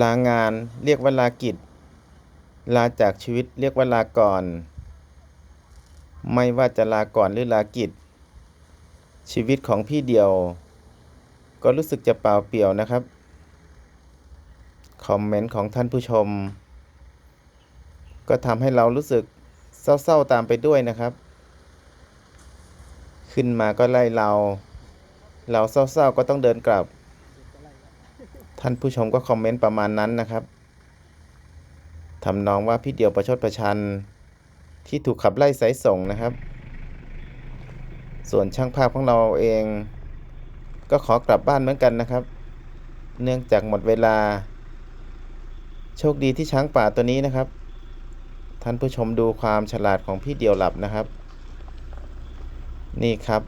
ลางาน เรียกว่าลากิจ ลาจากชีวิตเรียกว่าลาก่อน ไม่ว่าจะลาก่อนหรือลากิจ ชีวิตของพี่เดียว ก็รู้สึกจะเปล่าเปลี่ยวนะครับ คอมเมนต์ของท่านผู้ชม ก็ทำให้เรารู้สึกเศร้าๆตามไปด้วยนะครับ ขึ้นมาก็ไล่เรา เราเศร้าๆก็ต้องเดินกลับ ท่านผู้ชมก็คอมเมนต์ประมาณนั้นนะครับทำนองว่าพี่เดียวประชดประชัน ที่ถูกขับไล่สายส่งนะครับ ส่วนช่างภาพของเราเอง ก็ขอกลับบ้านเหมือนกันนะครับ เนื่องจากหมดเวลา โชคดีที่ช้างป่าตัวนี้นะครับ ท่านผู้ชมดูความฉลาดของพี่เดียวหลับนะครับ นี่ครับ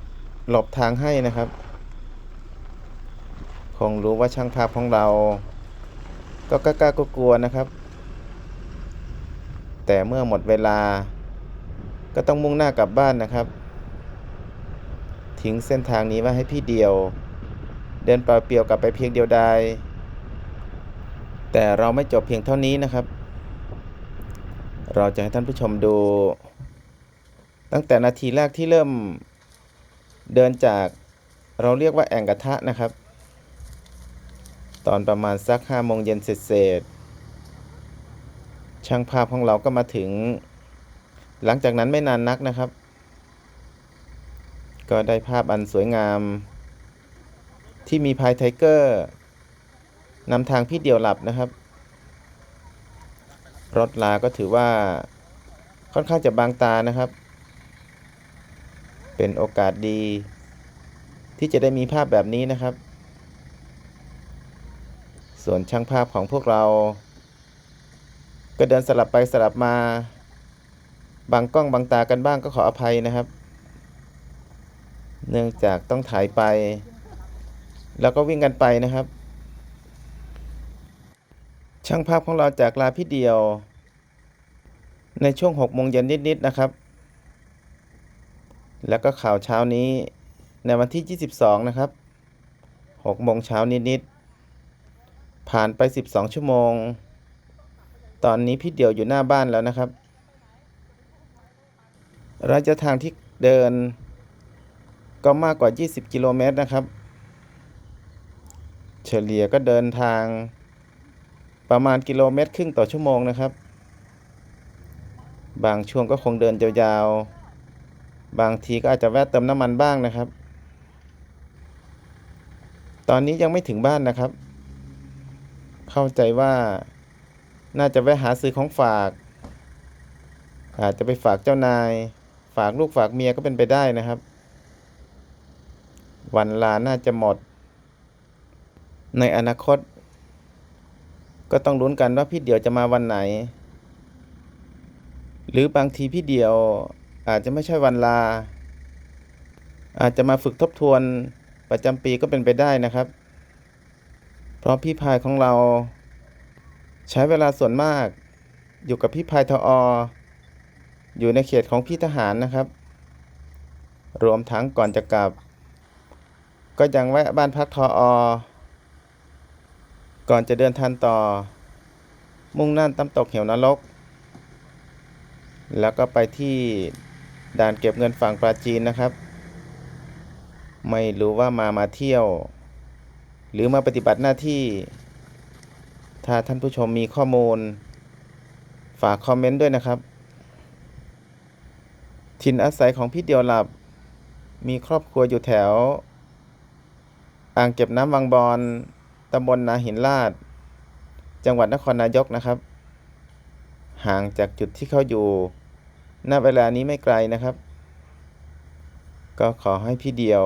หลบทางให้นะครับ งรู้ว่าช่างภาพของเรา ก็กล้าๆกลัวนะครับ แต่เมื่อหมดเวลา ก็ต้องมุ่งหน้ากลับบ้านนะครับ ทิ้งเส้นทางนี้ไว้ให้พี่เดียว เดินเปล่าเปลี่ยวกลับไปเพียงเดียวดายแต่เราไม่จบเพียงเท่านี้นะครับ เราจะให้ท่านผู้ชมดู ตั้งแต่นาทีแรกที่เริ่มเดินจากเราเรียกว่าแอ่งกระทะนะครับ ตอนประมาณสักห้าโมงเย็นเสร็จช่างภาพของเราก็มาถึง หลังจากนั้นไม่นานนักนะครับ ก็ได้ภาพอันสวยงาม ที่มีพายไทเกอร์นำทางพี่เดียวหลับนะครับ รถลาก็ถือว่าค่อนข้างจะบางตานะครับ เป็นโอกาสดี ที่จะได้มีภาพแบบนี้นะครับ ส่วนช่างภาพของพวกเรา ก็เดินสลับไปสลับมา บางกล้องบางตากันบ้างก็ขออภัยนะครับ เนื่องจากต้องถ่ายไป แล้วก็วิ่งกันไปนะครับ ช่างภาพของเราจากลาพี่เดียว ในช่วง6โมงเย็นนิดๆนะครับ แล้วก็ข่าวเช้านี้ในวันที่ 22 นะครับ6โมงเช้านิดๆ ผ่านไป 12 ชั่วโมง ตอนนี้พี่เดียวอยู่หน้าบ้านแล้วนะครับ ระยะทางที่เดินก็มากกว่า 20 กิโลเมตรนะครับ เฉลี่ยก็เดินทางประมาณกิโลเมตรครึ่งต่อชั่วโมงนะครับ บางช่วงก็คงเดินยาวๆ บางทีก็อาจจะแวะเติมน้ำมันบ้างนะครับ ตอนนี้ยังไม่ถึงบ้านนะครับ เข้าใจว่าน่าจะแวะหาซื้อของฝาก อาจจะไปฝากเจ้านาย ฝากลูกฝากเมียก็เป็นไปได้นะครับ วันลาน่าจะหมด ในอนาคต ก็ต้องลุ้นกันว่าพี่เดียวจะมาวันไหน หรือบางทีพี่เดียวอาจจะไม่ใช่วันลา อาจจะมาฝึกทบทวนประจำปีก็เป็นไปได้นะครับ เพราะพี่พายของเรา ใช้เวลาส่วนมาก อยู่กับพี่พายทออยู่ในเขตของพี่ทหารนะครับ รวมทั้งก่อนจะกลับ ก็ยังแวะบ้านพักทออก่อนจะเดินทางต่อ มุ่งหน้าตำตกเหวนรก แล้วก็ไปที่ด่านเก็บเงินฝั่งปราจีนนะครับ ไม่รู้ว่ามามาเที่ยว หรือมาปฏิบัติหน้าที่ ถ้าท่านผู้ชมมีข้อมูล ฝากคอมเมนต์ด้วยนะครับ ถิ่นอาศัยของพี่เดียวหลับ มีครอบครัวอยู่แถว อ่างเก็บน้ำวังบอนตำบลนาหินลาด จังหวัดนครนายกนะครับ ห่างจากจุดที่เขาอยู่ณเวลานี้ไม่ไกลนะครับ ก็ขอให้พี่เดียว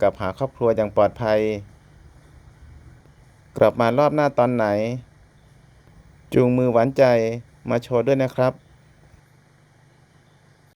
กลับหาครอบครัวอย่างปลอดภัย กลับมารอบหน้าตอนไหน จูงมือหวานใจมาโชว์ด้วยนะครับ